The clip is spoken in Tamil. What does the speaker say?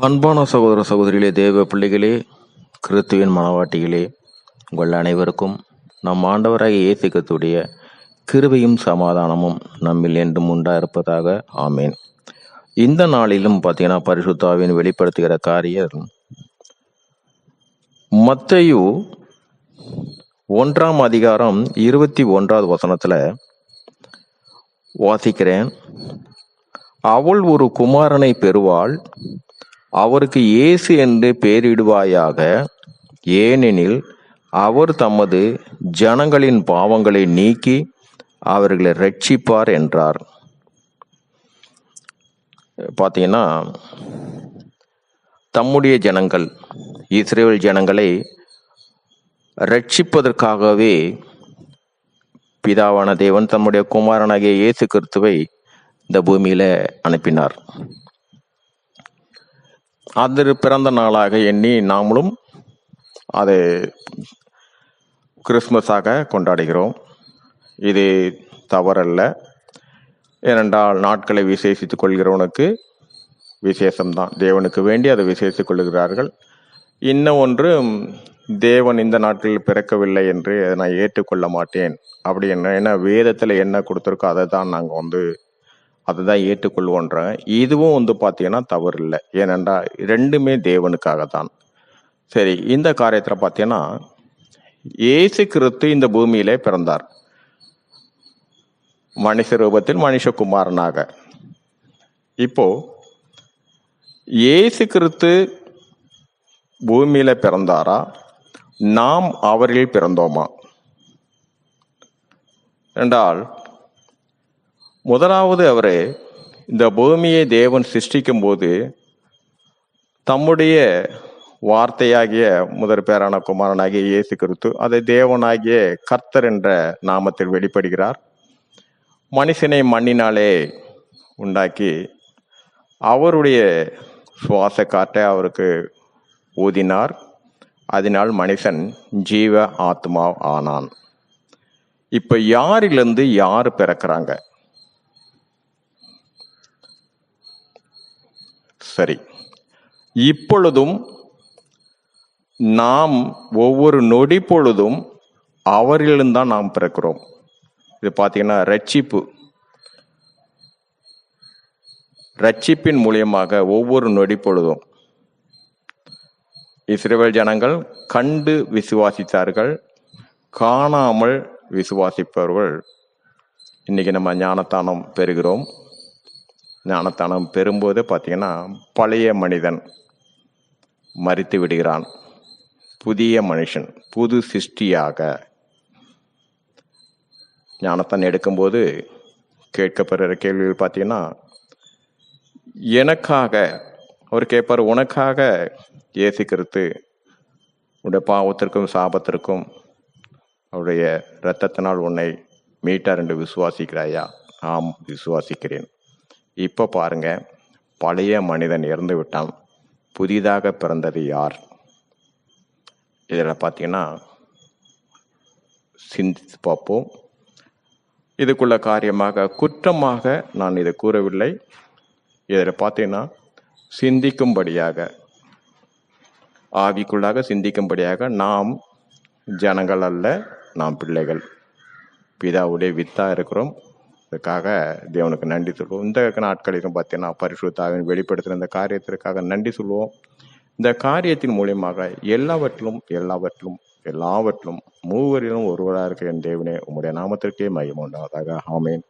அன்பான சகோதர சகோதரிகளே தேவ பிள்ளைகளே கிறிஸ்துவின் மனவாட்டிகளே உங்கள் அனைவருக்கும் நம் ஆண்டவராக இயேசுக்கத்துடைய கிருபையும் சமாதானமும் நம்மில் என்றும் உண்டா இருப்பதாக ஆமேன். இந்த நாளிலும் பார்த்தீங்கன்னா பரிசுத்தாவின் வெளிப்படுத்துகிற காரியம் மத்தையு ஒன்றாம் அதிகாரம் இருபத்தி ஒன்றாவது வசனத்தில் வாசிக்கிறேன். அவள் ஒரு குமாரனை பெறுவாள். அவருக்கு இயேசு என்று பெயரிடுவாயாக ஏனெனில் அவர் தமது ஜனங்களின் பாவங்களை நீக்கி அவர்களை ரட்சிப்பார் என்றார். பார்த்தீங்கன்னா தம்முடைய ஜனங்கள் இஸ்ரேல் ஜனங்களை ரட்சிப்பதற்காகவே பிதாவான தேவன் தம்முடைய குமாரனாகிய இயேசு கிறிஸ்துவை இந்த பூமியில் அனுப்பினார். அது பிறந்த நாளாக எண்ணி நாமளும் அதை கிறிஸ்மஸாக கொண்டாடுகிறோம். இது தவறல்ல. ஏனென்றால் நாட்களை விசேஷித்துக் கொள்கிறவனுக்கு விசேஷம்தான். தேவனுக்கு வேண்டி அதை விசேஷித்துக் கொள்கிறார்கள். இன்னும் ஒன்று தேவன் இந்த நாட்டில் பிறக்கவில்லை என்று நான் ஏற்றுக்கொள்ள மாட்டேன். அப்படி என்ன ஏன்னா வேதத்தில் என்ன கொடுத்துருக்கோ அதை தான் நாங்கள் வந்து அதை தான் ஏற்றுக்கொள்வோன்றேன் இதுவும் வந்து பார்த்தீங்கன்னா தவறு இல்லை ஏனென்றா ரெண்டுமே தேவனுக்காக தான் சரி இந்த காரியத்தில் பார்த்தீங்கன்னா இயேசு கிறிஸ்து இந்த பூமியிலே பிறந்தார். மனுஷ ரூபத்தில் மனுஷகுமாரனாக. இப்போ இயேசு கிறிஸ்து பூமியில பிறந்தாரா? நாம் அவரில் பிறந்தோமா? என்றால் முதலாவது அவரே இந்த பூமியை தேவன் சிருஷ்டிக்கும் போது தம்முடைய வார்த்தையாகிய முதற் பேரான குமாரனாகிய இயேசு கிறிஸ்து அதை தேவனாகிய கர்த்தர் என்ற நாமத்தில் வெளிப்படுகிறார். மனுஷனை மண்ணினாலே உண்டாக்கி அவருடைய சுவாச காற்றை அவருக்கு ஊதினார். அதனால் மனுஷன் ஜீவ ஆத்மா ஆனான். இப்போ யாரிலிருந்து யார் பிறக்கிறாங்க? சரி. இப்பொழுதும் நாம் ஒவ்வொரு நொடி பொழுதும் அவரிலிருந்து தான் நாம் பிறக்கிறோம். இது பார்த்தீங்கன்னா ரட்சிப்பு. ரட்சிப்பின் மூலியமாக ஒவ்வொரு நொடி பொழுதும் இஸ்ரேல் ஜனங்கள் கண்டு விசுவாசித்தார்கள் காணாமல் விசுவாசிப்பவர்கள். இன்னைக்கு நம்ம ஞானத்தானம் பெறுகிறோம். ஞானத்தானம் பெறும்போது பார்த்தீங்கன்னா பழைய மனிதன் மறித்து விடுகிறான். புதிய மனுஷன் புது சிருஷ்டியாக ஞானத்தான் எடுக்கும்போது கேட்கப்படுற கேள்விகள் பார்த்தீங்கன்னா எனக்காக அவர் கேட்பார் உனக்காக ஏசிக்கிறது உடைய பாவத்திற்கும் சாபத்திற்கும் அவருடைய இரத்தத்தினால் உன்னை மீட்டார் என்று விசுவாசிக்கிறாயா? ஆம் விசுவாசிக்கிறேன். இப்போ பாருங்க. பழைய மனிதன் இறந்து விட்டான். புதிதாக பிறந்தது யார்? இதில் பார்த்தீங்கன்னா சிந்தித்து பார்ப்போம். இதுக்குள்ள காரியமாக குற்றமாக நான் இதை கூறவில்லை. இதில் பார்த்தீங்கன்னா சிந்திக்கும்படியாக ஆவிக்குள்ளாக சிந்திக்கும்படியாக நாம் ஜனங்கள் அல்ல நாம் பிள்ளைகள். பிதாவுடைய வித்தாக இருக்கிறோம். இதுக்காக தேவனுக்கு நன்றி சொல்லுவோம் இந்த நாட்களிலும் பார்த்தீங்கன்னா பரிசுத்தாவின் வெளிப்படுத்துகிற இந்த காரியத்திற்காக நன்றி சொல்லுவோம் இந்த காரியத்தின் மூலியமாக எல்லாவற்றிலும் எல்லாவற்றிலும் எல்லாவற்றிலும் மூவரிலும் ஒருவராக இருக்கிற என் தேவனே உம்முடைய நாமத்திற்கே மையம் உண்டாவதாக. ஆமேன்.